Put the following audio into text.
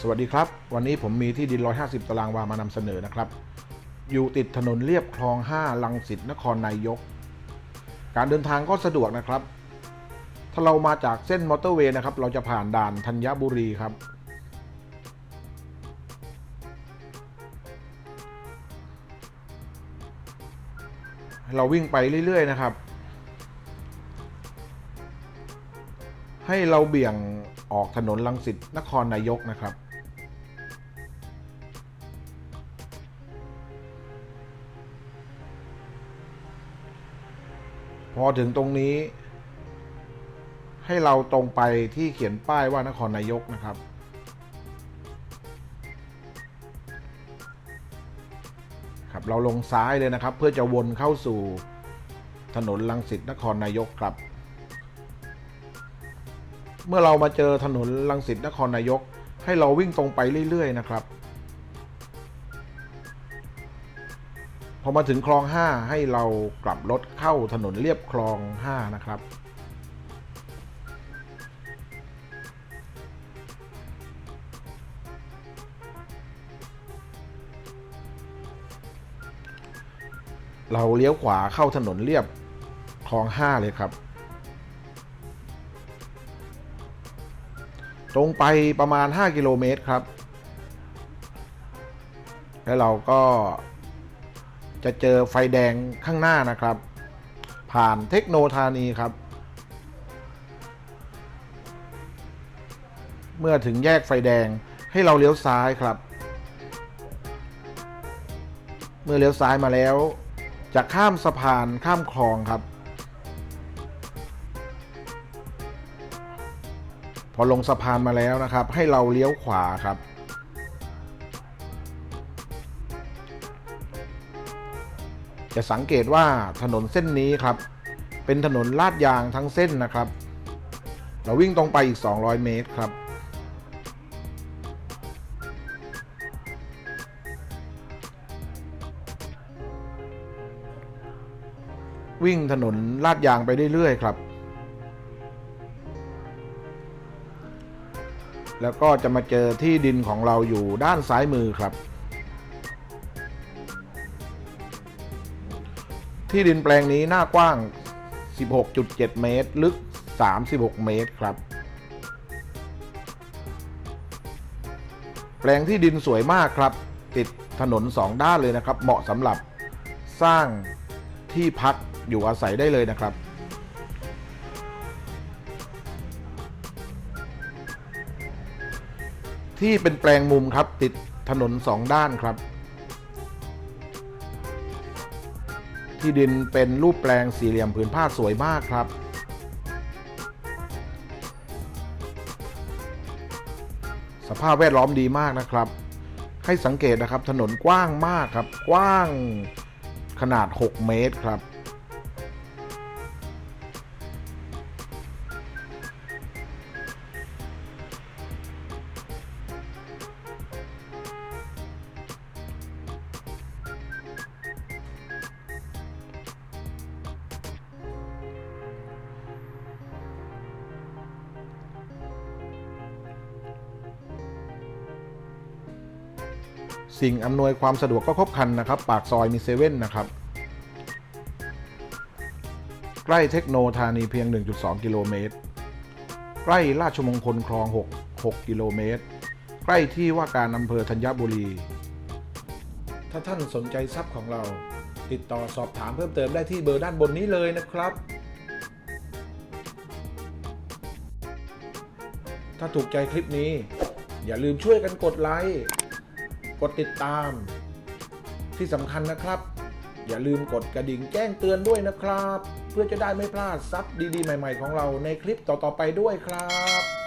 สวัสดีครับ วันนี้ผมมีที่ดิน 150 ตารางวามานำเสนอนะครับ อยู่ติดถนนเรียบคลอง 5 ลังสิตนครนายก การเดินทางก็สะดวกนะครับ ถ้าเรามาจากเส้นมอเตอร์เวย์นะครับ เราจะผ่านด่านธัญบุรีครับ เราวิ่งไปเรื่อย ๆ นะครับ ให้เราเบี่ยงออกถนนลังสิตนครนายกนะครับ พอถึงตรงนี้ ให้เราตรงไปที่เขียนป้ายว่านครนายกนะครับครับเราลงซ้ายเลยนะครับ เพื่อจะวนเข้าสู่ถนนลังสิตนครนายกครับ เมื่อเรามาเจอถนนลังสิตนครนายก ให้เราวิ่งตรงไปเรื่อยๆนะครับ พอมาถึงคลอง 5 ให้เรากลับรถเข้าถนนเรียบคลอง 5 นะครับ เราเลี้ยวขวาเข้าถนนเรียบคลอง 5 เลยครับ ตรงไปประมาณ 5 กิโลเมตรครับ แล้วเราก็ จะเจอไฟแดงข้างหน้านะครับ ผ่านเทคโนธานีครับ เมื่อถึงแยกไฟแดงให้เราเลี้ยวซ้ายครับ เมื่อเลี้ยวซ้ายมาแล้ว จะข้ามสะพานข้ามคลองครับ พอลงสะพานมาแล้วนะครับ ให้เราเลี้ยวขวาครับ จะสังเกตว่าถนนเส้นนี้ครับ เป็นถนนลาดยางทั้งเส้นนะครับ เราวิ่งตรงไปอีก 200 เมตรครับ วิ่งถนนลาดยางไปเรื่อยๆครับ แล้วก็จะมาเจอที่ดินของเราอยู่ด้านซ้ายมือครับ ที่ดินแปลงนี้หน้ากว้าง 16.7 เมตร ลึก 36 เมตรครับ แปลงที่ดินสวยมากครับ ติดถนนสองด้านเลยนะครับ เหมาะสำหรับสร้างที่พักอยู่อาศัยได้เลยนะครับ ที่เป็นแปลงมุมครับติดถนนสองด้านครับ ที่ดินเป็นรูปแปลงสี่เหลี่ยมผืนผ้าสวยมากครับ สภาพแวดล้อมดีมากนะครับ ให้สังเกตนะครับถนนกว้างมากครับ กว้างขนาด 6 เมตรครับ สิ่งอำนวยความสะดวกก็ครบครันนะครับ ปากซอยมีเซเว่นนะครับ ใกล้เทคโนธานีเพียง 1.2 กิโลเมตร ใกล้ราชมงคลคลอง 6 6 กิโลเมตร ใกล้ที่ว่าการอำเภอธัญบุรี ถ้าท่านสนใจทรัพย์ของเรา ติดต่อสอบถามเพิ่มเติมได้ที่เบอร์ด้านบนนี้เลยนะครับถ้าถูกใจคลิปนี้ อย่าลืมช่วยกันกดไลค์ ดติดตาม ที่สำคัญนะครับ อย่าลืมกดกระดิ่งแจ้งเตือนด้วยนะครับ เพื่อจะได้ไม่พลาดซับดีๆ ใหม่ ๆ ของเราในคลิปต่อๆไปด้วยครับ